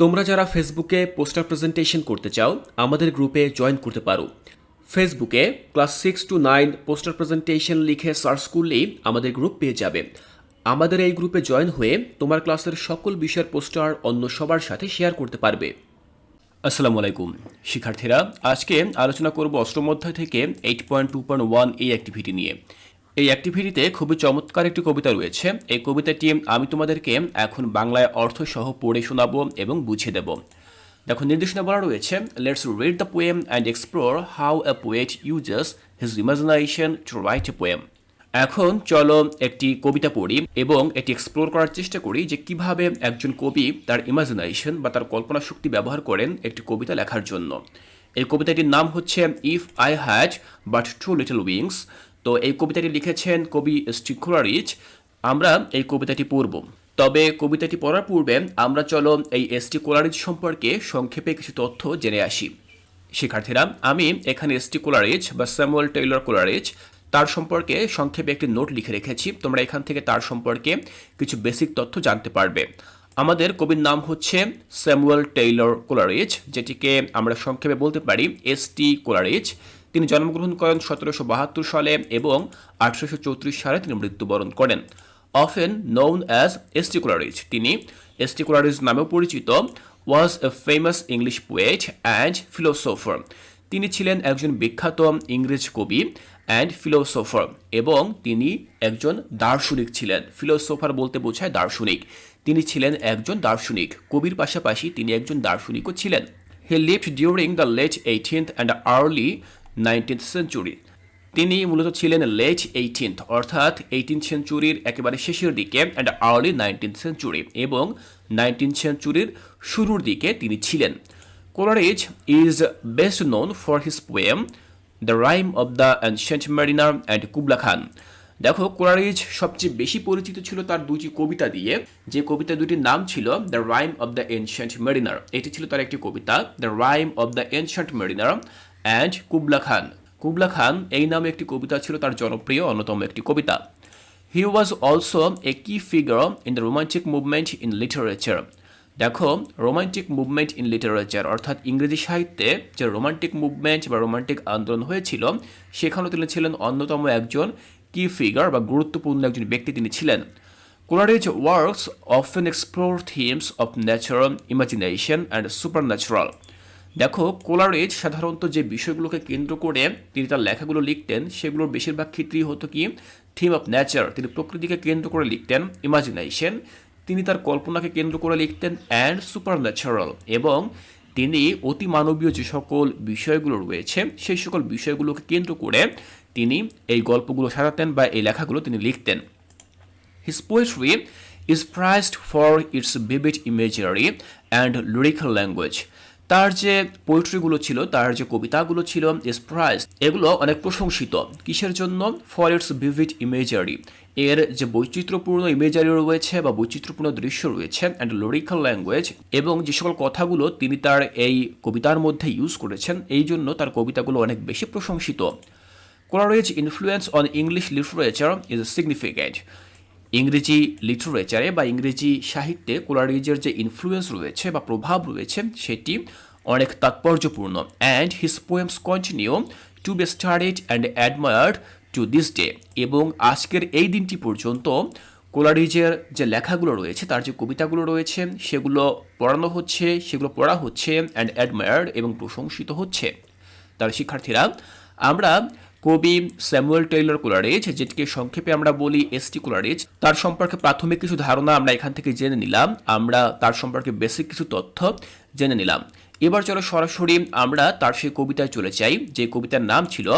তোমরা যারা ফেসবুকে পোস্টার প্রেজেন্টেশন করতে চাও, আমাদের গ্রুপে জয়েন করতে পারো। ফেসবুকে class six to nine poster presentation লিখে সার্চ করলেই আমাদের গ্রুপ পেয়ে যাবে। আমাদের এই গ্রুপে জয়েন হয়ে তোমার ক্লাসের সকল বিষয়ের পোস্টার অন্য সবার সাথে শেয়ার করতে পারবে। আসসালামু আলাইকুম। শিক্ষার্থীরা, আজকে আলোচনা করব অষ্টম অধ্যায় থেকে eight point two point one এই অ্যাক্টিভিটি নিয়ে। এই অ্যাক্টিভিটিতে খুবই চমৎকার একটি কবিতা রয়েছে। এই কবিতাটি আমি তোমাদেরকে এখন বাংলায় অর্থ সহ পড়ে শোনাবো এবং বুঝিয়ে দেব। দেখো, নির্দেশনা বলা রয়েছে let's read the poem and explore how a poet uses his imagination to write a poem এখন চলো একটি কবিতা পড়ি এবং এটি এক্সপ্লোর করার চেষ্টা করি যে কীভাবে একজন কবি তার ইমাজিনেশন বা তার কল্পনা শক্তি ব্যবহার করেন একটি কবিতা লেখার জন্য। এই কবিতাটির নাম হচ্ছে if I had but two little wings তো এই কবিতাটি লিখেছেন কবি স্টিকুলারিচ আমরা এই কবিতাটি পড়ব। তবে কবিতাটি পড়ার পূর্বে আমরা চলো এই এসটি কোলারিজ সম্পর্কে সংক্ষেপে কিছু তথ্য জেনে আসি। শিক্ষার্থীরা, আমি এখানে এসটি কোলারিজ বা স্যামুয়েল টেইলর কোলারিজ তার সম্পর্কে সংক্ষেপে একটি নোট লিখে রেখেছি। তোমরা এখান থেকে তার সম্পর্কে কিছু বেসিক তথ্য জানতে পারবে। আমাদের কবির নাম হচ্ছে স্যামুয়েল টেইলর কোলারিজ যেটিকে আমরা সংক্ষেপে বলতে পারি এসটি কোলারিজ তিনি জন্মগ্রহণ করেন সতেরোশো বাহাত্তর সালে এবং আঠারোশো চৌত্রিশ সালে তিনি মৃত্যুবরণ করেন। অফেন নোন অ্যাজ এস্টিকুলারিজ তিনি এস্টিকুলারিজ নামেও পরিচিত was a famous English poet and philosopher তিনি ছিলেন একজন বিখ্যাত ইংরেজ কবি অ্যান্ড ফিলোসোফার এবং তিনি একজন দার্শনিক ছিলেন। ফিলোসোফার বলতে বোঝায় দার্শনিক। তিনি ছিলেন একজন দার্শনিক। কবির পাশাপাশি তিনি একজন দার্শনিকও ছিলেন। He lived during the late eighteenth and early nineteenth century তিনি মূলত ছিলেন লেট এইটিন্থ অর্থাৎ এইটিন সেঞ্চুরির একেবারে শেষের দিকে অ্যান্ড আর্লি নাইনটিন্থ সেঞ্চুরি এবং নাইনটিন সেঞ্চুরির শুরুর দিকে তিনি ছিলেন। Coleridge is best known for his poem the rime of the ancient mariner and Kubla Khan দেখো কোলারিজ সবচেয়ে বেশি পরিচিত ছিল তার দুটি কবিতা দিয়ে। যে কবিতা দুটির নাম ছিল the rime of the ancient mariner এটি ছিল তার একটি কবিতা the rime of the ancient mariner and Kubla Khan. Kubla Khan এই নামে একটি কবিতা ছিল তার জনপ্রিয়, অন্যতম একটি কবিতা। হি was also a key figure in the romantic movement in literature দেখো রোমান্টিক মুভমেন্ট ইন লিটারেচার অর্থাৎ ইংরেজি সাহিত্যে যে রোমান্টিক মুভমেন্ট বা রোমান্টিক আন্দোলন হয়েছিল, সেখানেও তিনি ছিলেন অন্যতম একজন কি ফিগার বা গুরুত্বপূর্ণ একজন ব্যক্তি তিনি ছিলেন। Coleridge works often explore themes of natural imagination and supernatural দেখো কোলারেজ সাধারণত যে বিষয়গুলোকে কেন্দ্র করে তিনি তার লেখাগুলো লিখতেন, সেগুলোর বেশিরভাগ ক্ষেত্রেই হতো কি থিম অফ ন্যাচার তিনি প্রকৃতিকে কেন্দ্র করে লিখতেন ইমাজিনেশন তিনি তার কল্পনাকে কেন্দ্র করে লিখতেন অ্যান্ড সুপার ন্যাচারাল এবং তিনি অতি মানবীয় যে সকল বিষয়গুলো রয়েছে, সেই সকল বিষয়গুলোকে কেন্দ্র করে তিনি এই গল্পগুলো সাজাতেন বা এই লেখাগুলো তিনি লিখতেন His poetry is prized for its vivid imagery and lyrical language. তার যে পোয়েট্রিগুলো ছিল, তার যে কবিতাগুলো ছিল ইস প্রাইজ এগুলো অনেক প্রশংসিত। কিসের জন্য? ফর ইটস ভিভিড ইমেজারি এর যে বৈচিত্র্যপূর্ণ ইমেজারি রয়েছে বা বৈচিত্র্যপূর্ণ দৃশ্য রয়েছে অ্যান্ড লরিক্যাল ল্যাঙ্গুয়েজ এবং যে সকল কথাগুলো তিনি তার এই কবিতার মধ্যে ইউজ করেছেন, এই জন্য তার কবিতাগুলো অনেক বেশি প্রশংসিত। Coleridge influence on English literature is significant ইংরেজি লিটারেচারে বা ইংরেজি সাহিত্যে কোলারিজের যে ইনফ্লুয়েন্স রয়েছে বা প্রভাব রয়েছে, সেটি অনেক তাৎপর্যপূর্ণ। And his poems continue to be studied and admired to this day এবং আজকের এই দিনটি পর্যন্ত কোলারিজের যে লেখাগুলো রয়েছে, তার যে কবিতাগুলো রয়েছে, সেগুলো পড়ানো হচ্ছে, সেগুলো পড়া হচ্ছে অ্যান্ড অ্যাডমায়ার্ড এবং প্রশংসিত হচ্ছে। তার শিক্ষার্থীরা, আমরা কবি স্যামুয়েল টেইলর কোলারেজ, যেটিকে সংক্ষেপে আমরা বলি এসটি কোলারেজ, তার সম্পর্কে প্রাথমিক কিছু ধারণা আমরা এখান থেকে জেনে নিলাম। আমরা তার সম্পর্কে বেসিক কিছু তথ্য জেনে নিলাম। এবার চলো সরাসরি আমরা তার সেই কবিতায় চলে যাই, যে কবিতার নাম ছিল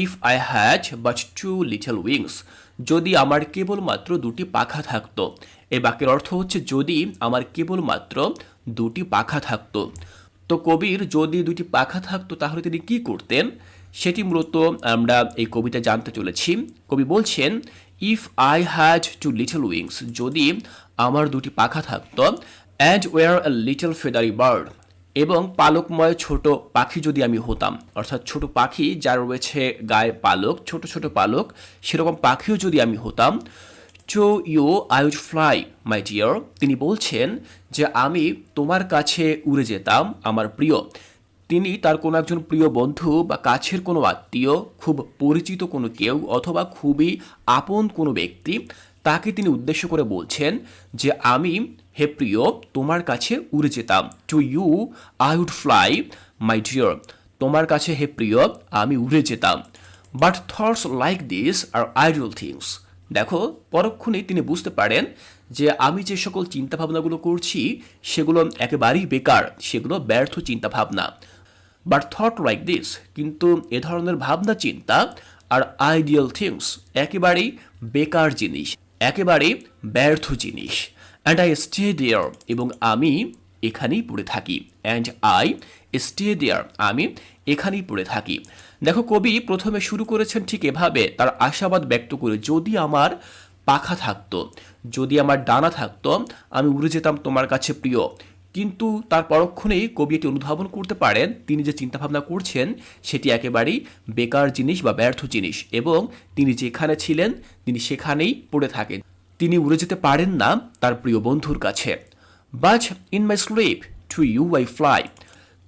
if I had but two little wings যদি আমার কেবলমাত্র দুটি পাখা থাকতো। এই বাক্যের অর্থ হচ্ছে, যদি আমার কেবলমাত্র দুটি পাখা থাকতো। তো কবির, যদি দুটি পাখা থাকতো, তাহলে তিনি কি করতেন? সেটি মূলত আমরা এই কবিতা জানতে চলেছি। কবি বলছেন if I had two little wings যদি আমার দুটি পাখা থাকতো and were a little feathery bird এবং পালকময় ছোট পাখি যদি আমি হতাম, অর্থাৎ ছোট পাখি যার রয়েছে গায়ে পালক, ছোট ছোট পালক, সেরকম পাখিও যদি আমি হতাম to you I would fly my dear তিনি বলছেন যে, আমি তোমার কাছে উড়ে যেতাম, আমার প্রিয়। তিনি তার কোনো একজন প্রিয় বন্ধু বা কাছের কোনো আত্মীয়, খুব পরিচিত কোনো কেউ অথবা খুবই আপন কোনো ব্যক্তি, তাকে তিনি উদ্দেশ্য করে বলছেন যে, আমি, হে প্রিয়, তোমার কাছে উড়ে যেতাম। To you I would fly my dear তোমার কাছে, হে প্রিয়, আমি উড়ে যেতাম। But thoughts like this are ideal things দেখো, পরক্ষণেই তিনি বুঝতে পারেন যে, আমি যে সকল চিন্তাভাবনাগুলো করছি, সেগুলো একেবারেই বেকার, সেগুলো ব্যর্থ চিন্তাভাবনা। বাট থট লাইক দিস কিন্তু এ ধরনের ভাবনা, চিন্তা আর আইডিয়াল থিংস একেবারেই বেকার জিনিস, একেবারেই ব্যর্থ জিনিস। অ্যান্ড আই স্টে দেয়ার এবং আমি এখানেই পড়ে থাকি। অ্যান্ড আই স্টে দেয়ার আমি এখানেই পড়ে থাকি। দেখো, কবি প্রথমে শুরু করেছেন ঠিক এভাবে, তার আশাবাদ ব্যক্ত করে, যদি আমার পাখা থাকতো, যদি আমার ডানা থাকতো, আমি উড়ে যেতাম তোমার কাছে প্রিয়। কিন্তু তার পরক্ষণেই কবি এটি অনুধাবন করতে পারেন। তিনি যে চিন্তাভাবনা করছেন, সেটি একেবারেই বেকার জিনিস বা ব্যর্থ জিনিস এবং তিনি যেখানে ছিলেন, তিনি সেখানেই পড়ে থাকেন। তিনি উড়ে যেতে পারেন না তার প্রিয় বন্ধুর কাছে। But in my sleep to you I fly.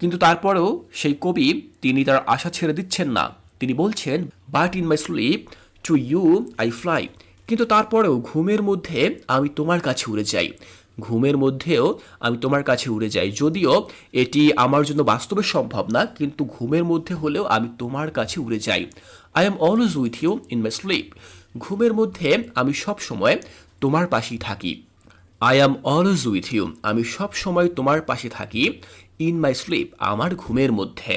কিন্তু তারপরেও সেই কবি, তিনি তার আশা ছেড়ে দিচ্ছেন না। তিনি বলছেন but in my sleep to you I fly. কিন্তু তারপরেও ঘুমের মধ্যে আমি তোমার কাছে উড়ে যাই। ঘুমের মধ্যেও আমি তোমার কাছে উড়ে যাই। যদিও এটি আমার জন্য বাস্তবে সম্ভব না, কিন্তু ঘুমের মধ্যে হলেও আমি তোমার কাছে উড়ে যাই। I am always with you in my sleep ঘুমের মধ্যে আমি সব সময় তোমার পাশেই থাকি। I am always with you আমি সব সময় তোমার পাশে থাকি ইন মাই স্লিপ আমার ঘুমের মধ্যে।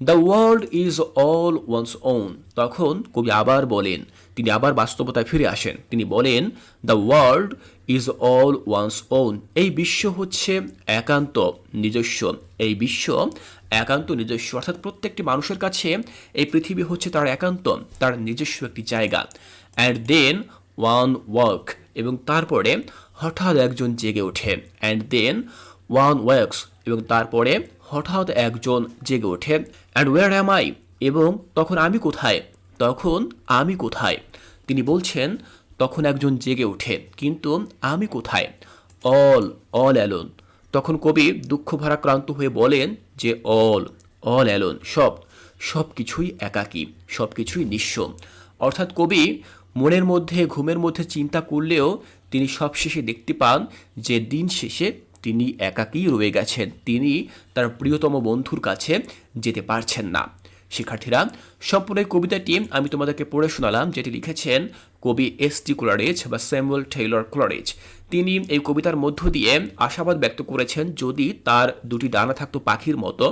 The world is all one's own তখন কবি আবার বলেন তিনি আবার বাস্তবতায় ফিরে আসেন। তিনি বলেন the world is all one's own এই বিশ্ব হচ্ছে একান্ত নিজস্ব। এই বিশ্ব একান্ত নিজস্ব। অর্থাৎ প্রত্যেকটি মানুষের কাছে এই পৃথিবী হচ্ছে তার একান্ত, তার নিজস্ব একটি জায়গা। অ্যান্ড দেন ওয়ান ওয়ার্ক এবং তারপরে হঠাৎ একজন জেগে ওঠে। অ্যান্ড দেন ওয়ান ওয়ার্কস এবং তারপরে হঠাৎ একজন জেগে ওঠে। অ্যান্ড ওয়ার অ্যাম আই এবং তখন আমি কোথায়? তখন আমি কোথায়? তিনি বলছেন, তখন একজন জেগে ওঠে, কিন্তু আমি কোথায়? All all alone. তখন কবি দুঃখ ভারাক্রান্ত হয়ে বলেন যে, অল অল অ্যালোন, সব সব কিছুই একাকী, সব কিছুই নিঃস্ব। অর্থাৎ কবি মনের মধ্যে, ঘুমের মধ্যে চিন্তা করলেও তিনি সবশেষে দেখতে পান যে, দিন শেষে তিনি একাকী রয়ে গেছেন। তিনি তার প্রিয়তম বন্ধুর কাছে যেতে পারছেন না। শিক্ষার্থীরা, সম্পূর্ণ কবিতাটি আমি তোমাদেরকে পড়ে শোনালাম, যেটি লিখেছেন কবি এস টি ক্লোরেজ বা স্যামুয়েল টেইলর ক্লোরেজ। তিনি এই কবিতার মধ্য দিয়ে আশাবাদ ব্যক্ত করেছেন, যদি তার দুটি ডানা থাকতো পাখির মতো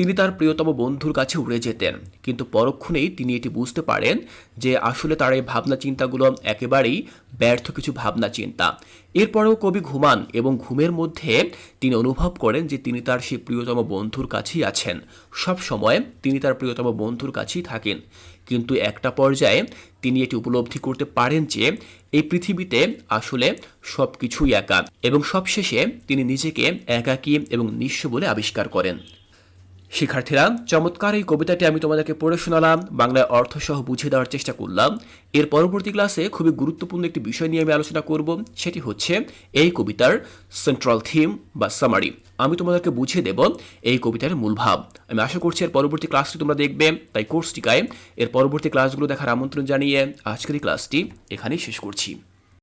তিনি তার প্রিয়তম বন্ধুর কাছে উড়ে যেতেন। কিন্তু পরক্ষণেই তিনি এটি বুঝতে পারেন যে আসলে তার এই ভাবনা চিন্তাগুলো একেবারেই ব্যর্থ কিছু ভাবনা চিন্তা এরপরেও কবি ঘুমান এবং ঘুমের মধ্যে তিনি অনুভব করেন যে তিনি তার সেই প্রিয়তম বন্ধুর কাছেই আছেন। সব সময় তিনি তার প্রিয়তম বন্ধুর কাছেই থাকেন। কিন্তু একটা পর্যায়ে তিনি এটি উপলব্ধি করতে পারেন যে এই পৃথিবীতে আসলে সব কিছুই একা এবং সবশেষে তিনি নিজেকে একাকী এবং নিঃস্ব বলে আবিষ্কার করেন। শিক্ষার্থীরা, চমৎকার এই কবিতাটি আমি তোমাদেরকে পড়ে শোনালাম, বাংলায় অর্থসহ বুঝিয়ে দেওয়ার চেষ্টা করলাম। এর পরবর্তী ক্লাসে খুবই গুরুত্বপূর্ণ একটি বিষয় নিয়ে আমি আলোচনা করব, সেটি হচ্ছে এই কবিতার সেন্ট্রাল থিম বা সামারি আমি তোমাদেরকে বুঝিয়ে দেব এই কবিতার মূল ভাব। আমি আশা করছি এর পরবর্তী ক্লাসটি তোমরা দেখবে, তাই কোর্সটিকায় এর পরবর্তী ক্লাসগুলো দেখার আমন্ত্রণ জানিয়ে আজকের এই ক্লাসটি এখানেই শেষ করছি।